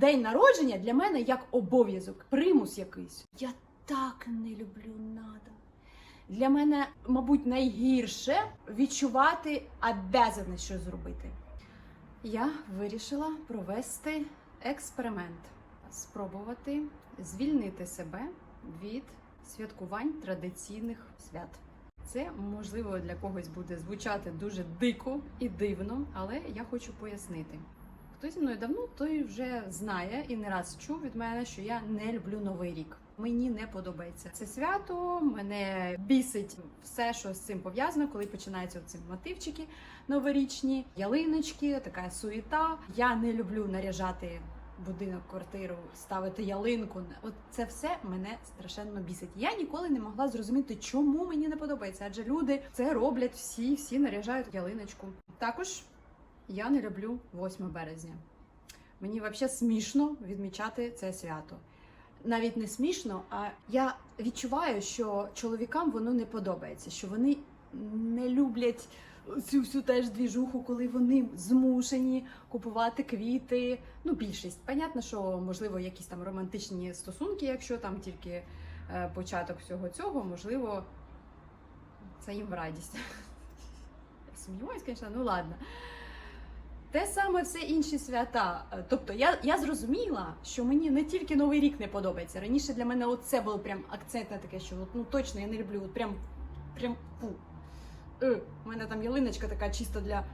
день народження для мене як обов'язок, примус якийсь. Я так не люблю надо. Для мене, мабуть, найгірше відчувати обязаність щось зробити. Я вирішила провести експеримент, спробувати звільнити себе від святкувань традиційних свят. Це можливо для когось буде звучати дуже дико і дивно, але я хочу пояснити. Хто зі мною давно, той вже знає і не раз чув від мене, що я не люблю новий рік. Мені не подобається це свято. Мене бісить все, що з цим пов'язано, коли починаються ці мотивчики новорічні, ялиночки, така суєта. Я не люблю наряжати будинок, квартиру, ставити ялинку. От це все мене страшенно бісить. Я ніколи не могла зрозуміти, чому мені не подобається, адже люди це роблять всі, всі наряжають ялиночку. Також я не люблю 8 березня. Мені взагалі смішно відмічати це свято. Навіть не смішно, а я відчуваю, що чоловікам воно не подобається, що вони не люблять цю всю теж двіжуху, коли вони змушені купувати квіти. Ну, більшість. Понятно, що можливо якісь там романтичні стосунки, якщо там тільки е, початок всього цього, можливо, це їм в радість. Я сумніваюсь, звісно, ну ладно. Те саме все інші свята. Е, Тобто я, я зрозуміла, що мені не тільки Новий рік не подобається. Раніше для мене це було прям акцентне таке, що ну точно я не люблю. От прям прям. Е, у мене там ялиночка така чисто для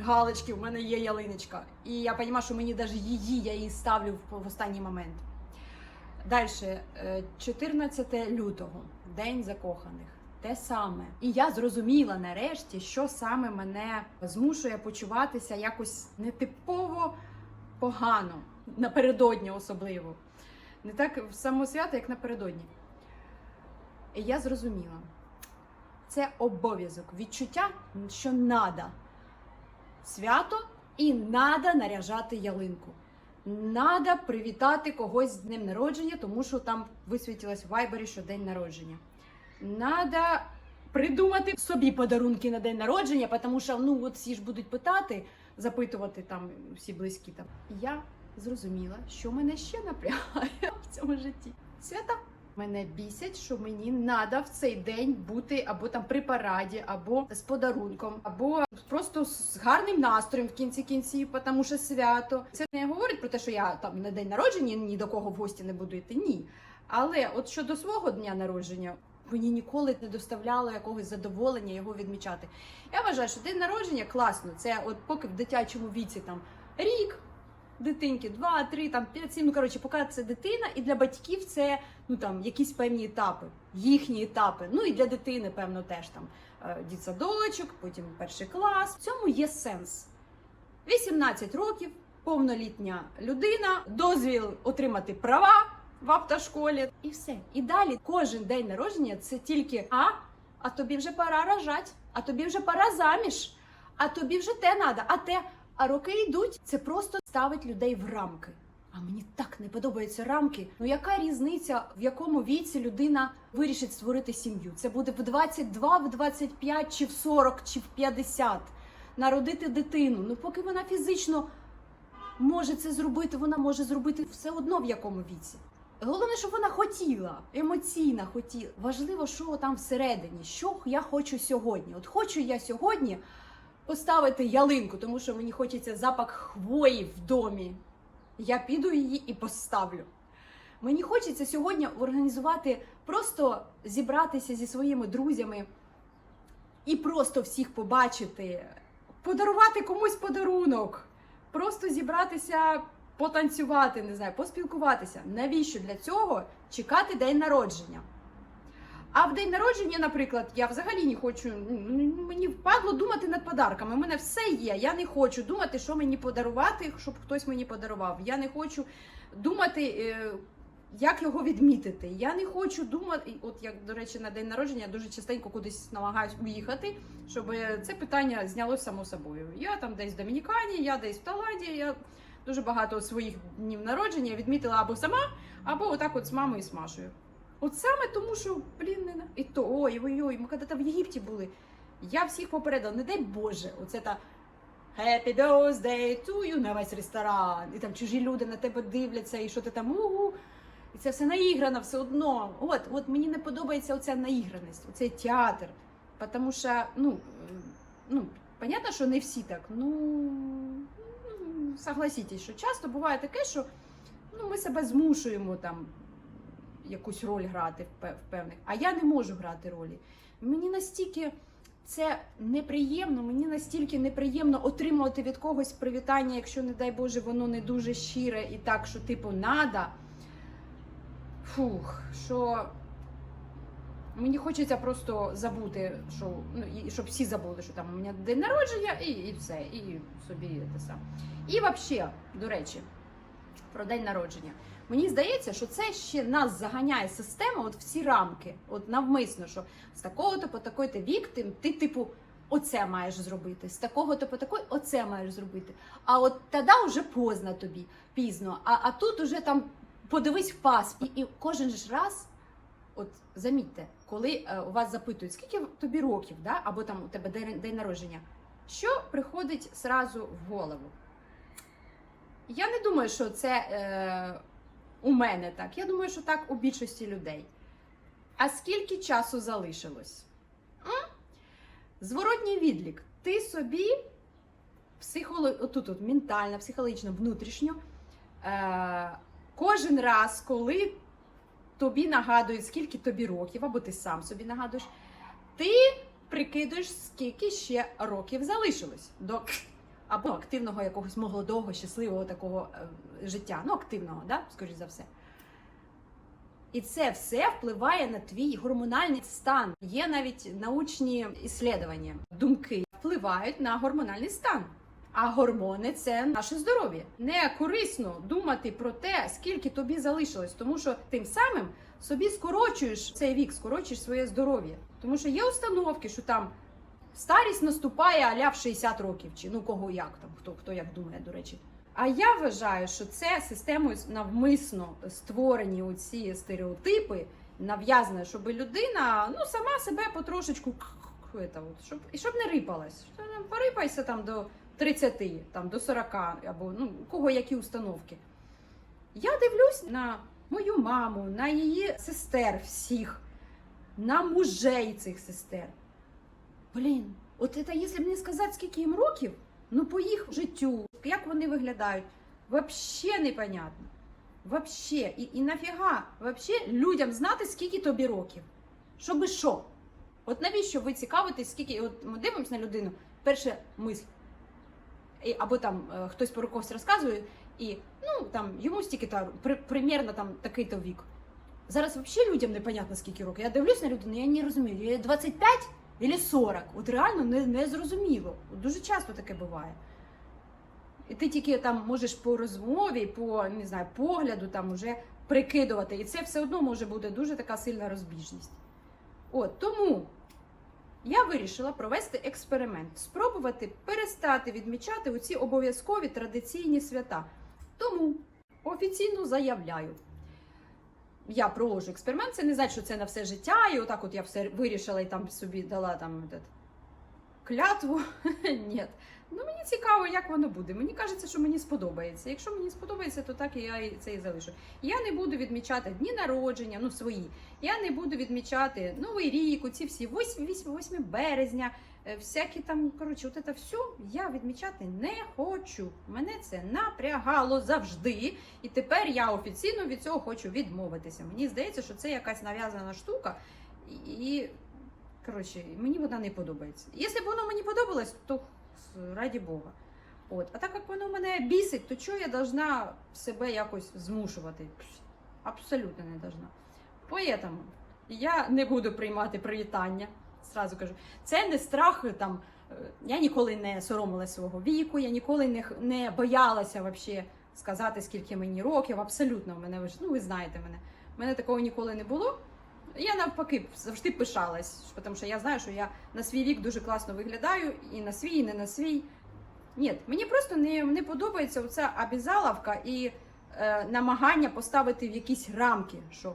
галочки, у мене є ялиночка. І я розумію, що мені навіть її я її ставлю в, в останній момент. Далі, 14 лютого, День закоханих. Те саме. І я зрозуміла нарешті, що саме мене змушує почуватися якось нетипово погано, напередодні особливо. Не так в само свято, як напередодні. І я зрозуміла. Це обов'язок, відчуття, що надо свято і надо наряжати ялинку. Надо привітати когось з днем народження, тому що там висвітилось в вайбері, що день народження. Надо придумати собі подарунки на день народження, тому що ну от всі ж будуть питати, запитувати там всі близькі. Там я зрозуміла, що мене ще напрягає в цьому житті. Свята. Мене бісять, що мені треба в цей день бути або там при параді, або з подарунком, або просто з гарним настроєм в кінці кінців, тому що свято. Це не говорить про те, що я там на день народження ні до кого в гості не буду йти. Ні. Але от щодо свого дня народження, мені ніколи не доставляло якогось задоволення його відмічати. Я вважаю, що день народження класно. Це от поки в дитячому віці там рік. Дитинки, два, три, там п'ять, сім. Ну коротше, поки це дитина, і для батьків це ну там якісь певні етапи, їхні етапи. Ну і для дитини, певно, теж там е, дітсадочок, потім перший клас. В цьому є сенс. 18 років, повнолітня людина, дозвіл отримати права в автошколі, і все. І далі кожен день народження це тільки а, а тобі вже пора рожать, а тобі вже пора заміж, а тобі вже те надо, а те. А роки йдуть, це просто ставить людей в рамки. А мені так не подобаються рамки. Ну яка різниця, в якому віці людина вирішить створити сім'ю? Це буде в 22, в 25, чи в 40, чи в 50. Народити дитину. Ну поки вона фізично може це зробити, вона може зробити все одно в якому віці. Головне, щоб вона хотіла, емоційно хотіла. Важливо, що там всередині, що я хочу сьогодні. От хочу я сьогодні поставити ялинку, тому що мені хочеться запах хвої в домі. Я піду її і поставлю. Мені хочеться сьогодні організувати, просто зібратися зі своїми друзями і просто всіх побачити, подарувати комусь подарунок, просто зібратися, потанцювати, не знаю, поспілкуватися. Навіщо для цього чекати день народження? А в день народження, наприклад, я взагалі не хочу. ну, Мені впадло думати над подарками. У мене все є. Я не хочу думати, що мені подарувати, щоб хтось мені подарував. Я не хочу думати, е, як його відмітити. Я не хочу думати. От як до речі, на день народження я дуже частенько кудись намагаюсь уїхати, щоб це питання знялося само собою. Я там десь в Домінікані, я десь в Таїланді, Я дуже багато своїх днів народження відмітила або сама, або отак от з мамою і з Машею. От саме тому, що, блін, не на- і то, ой, ой, ой, ми коли-то в Єгипті були. Я всіх попередила, не дай Боже, оце та Happy birthday to you на весь ресторан. І там чужі люди на тебе дивляться, і що ти там угу. І це все наіграно все одно. От, от мені не подобається оця наіграність, оцей театр. Тому що, ну, е, ну, понятно, що не всі так. Ну, согласитесь, що часто буває таке, що ну, ми себе змушуємо там якусь роль грати в певних. А я не можу грати ролі. Мені настільки це неприємно, мені настільки неприємно отримувати від когось привітання, якщо, не дай Боже, воно не дуже щире і так, що типу надо. Фух, що мені хочеться просто забути, що ну і щоб всі забули, що там у мене день народження, і, і все, і собі те саме. І взагалі, до речі, про день народження. Мені здається, що це ще нас заганяє система, от в ці рамки, от навмисно, що з такого-то по такий-то вік ти, ти, типу, оце маєш зробити, з такого-то по такий оце маєш зробити. А от тоді вже поздно тобі, пізно. А, а тут уже там подивись в паспорт. І, і кожен ж раз, от замітьте, коли е, у вас запитують, скільки тобі років, да? або там у тебе день, народження, що приходить сразу в голову? Я не думаю, що це е, у мене так. Я думаю, що так у більшості людей. А скільки часу залишилось? М? Зворотній відлік. Ти собі психоло... отут, от, ментально, психологічно, внутрішньо. Е, кожен раз, коли тобі нагадують, скільки тобі років, або ти сам собі нагадуєш, ти прикидуєш, скільки ще років залишилось до або активного якогось молодого, щасливого такого е, життя. Ну, активного, да? скоріш за все. І це все впливає на твій гормональний стан. Є навіть научні іслідування, думки впливають на гормональний стан. А гормони це наше здоров'я. Не корисно думати про те, скільки тобі залишилось, тому що тим самим собі скорочуєш цей вік, скорочуєш своє здоров'я. Тому що є установки, що там старість наступає аля в 60 років, чи ну кого як там, хто хто як думає, до речі. А я вважаю, що це системою навмисно створені оці стереотипи, нав'язані, щоб людина ну сама себе потрошечку это от, щоб і щоб не рипалась. Порипайся там до 30, там до 40, або ну кого які установки. Я дивлюсь на мою маму, на її сестер всіх, на мужей цих сестер. Блін, от це, якщо мені сказати, скільки їм років, ну по їх життю, як вони виглядають, вообще непонятно. Вообще. І, і нафіга вообще людям знати, скільки тобі років. Щоби що? От навіщо ви цікавитесь, скільки. От ми дивимося на людину, перша мисль. Або там е, хтось про когось розказує, і ну там йому стільки та при, примірно там такий-то вік. Зараз взагалі людям непонятно, скільки років. Я дивлюсь на людину, я не розумію, їй 25 або 40. От реально не, не зрозуміло. От дуже часто таке буває. І ти тільки там можеш по розмові, по не знаю, погляду там уже прикидувати. І це все одно може бути дуже така сильна розбіжність. От тому я вирішила провести експеримент, спробувати перестати відмічати оці обов'язкові традиційні свята. Тому офіційно заявляю. Я проводжу експеримент, це не значить, що це на все життя, і отак от я все вирішила і там собі дала там клятву. Ні. Ну мені цікаво, як воно буде. Мені кажеться, що мені сподобається. Якщо мені сподобається, то так і я це і залишу. Я не буду відмічати дні народження, ну свої. Я не буду відмічати Новий рік, оці всі 8, 8, 8 березня, е, всякі там, коротше, от це все я відмічати не хочу. Мене це напрягало завжди. І тепер я офіційно від цього хочу відмовитися. Мені здається, що це якась нав'язана штука. І, коротше, мені вона не подобається. Якщо б воно мені подобалось, то раді Бога. От. А так як воно мене бісить, то чого я должна себе якось змушувати? Абсолютно не должна. Поэтому я не буду приймати привітання. Сразу кажу, це не страх там. е, Я ніколи не соромилася свого віку, я ніколи не, не боялася вообще сказати, скільки мені років. Абсолютно в мене ви ж- ну ви знаєте мене. У мене такого ніколи не було. Я навпаки завжди пишалась, тому що я знаю, що я на свій вік дуже класно виглядаю, і на свій, і не на свій. Ні, мені просто не, не подобається оця обізаловка і е, намагання поставити в якісь рамки, що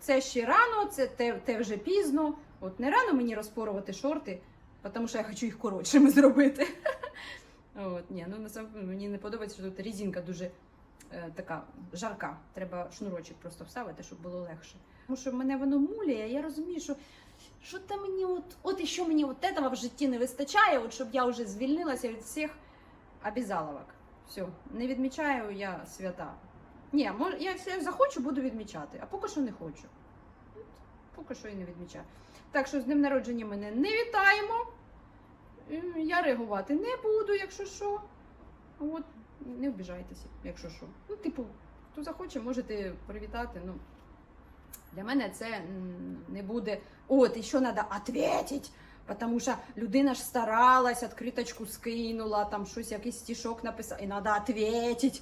це ще рано, це те, те вже пізно. От не рано мені розпорувати шорти тому що я хочу їх коротшими зробити. От, ні, ну мені не подобається, що тут резинка дуже е, така жарка. Треба шнурочок просто вставити, щоб було легше. Тому що мене воно муляє, я розумію, що що то мені от, от і що мені от этого в житті не вистачає, от щоб я вже звільнилася від всіх обязаловок. Все, не відмічаю я свята. Ні, мож, я якщо я захочу, буду відмічати, а поки що не хочу. От, поки що і не відмічаю. Так що з днем народження мене не вітаємо. Я реагувати не буду, якщо що. От, не обіжайтеся, якщо що. Ну, типу, хто захоче, можете привітати. Ну, для мене це м, не буде. От, і що треба відповідати. Тому що людина ж старалась, відкриточку скинула, там щось, якийсь стішок написала, і треба відповідати.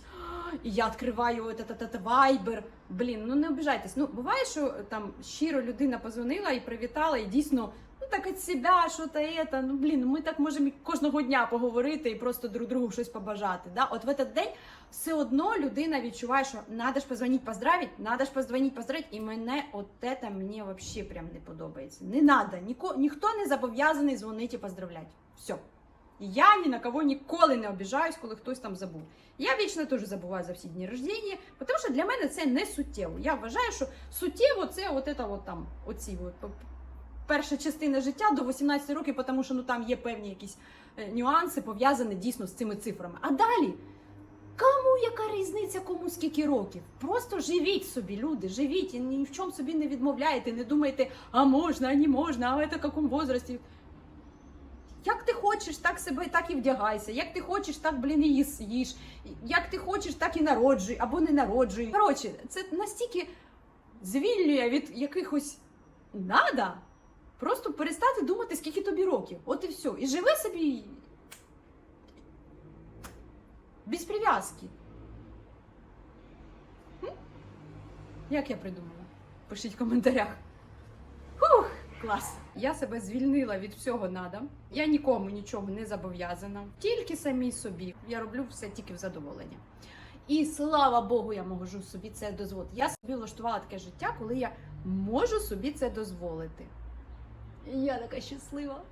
І я відкриваю этот, этот, этот вайбер. Блін, ну не обіжайтесь. Ну, буває, що там щиро людина позвонила і привітала, і дійсно, ну так від себе, що то это. Ну блін, ми так можемо кожного дня поговорити і просто друг другу щось побажати. Да? От в этот день все одно людина відчуває, що надо ж позвонити, поздравити, надо ж позвонити, поздравити. І мене от це мені взагалі прям не подобається. Не надо, ніко, ніхто не зобов'язаний дзвонити і поздравляти. Все. Я ні на кого ніколи не обіжаюсь, коли хтось там забув. Я вічно теж забуваю за всі дні рождення, тому що для мене це не суттєво. Я вважаю, що суттєво це от це от там, оці от, перша частина життя до 18 років, тому що ну там є певні якісь е, нюанси пов'язані дійсно з цими цифрами. А далі. Кому яка різниця, кому скільки років? Просто живіть собі, люди, живіть і ні в чому собі не відмовляєте, не думайте, а можна, а не можна, а це в якому возрасті. Як ти хочеш, так себе так і вдягайся. Як ти хочеш, так блін і їж. Як ти хочеш, так і народжуй або не народжуй. Коротше, це настільки звільнює від якихось надо. Просто перестати думати, скільки тобі років. От і все. І живи собі без прив'язки. Як я придумала? Пишіть в коментарях. Фух, клас. Я себе звільнила від всього надо. Я нікому нічого не зобов'язана. Тільки самій собі. Я роблю все тільки в задоволення. І слава Богу, я можу собі це дозволити. Я собі влаштувала таке життя, коли я можу собі це дозволити. Я така щаслива.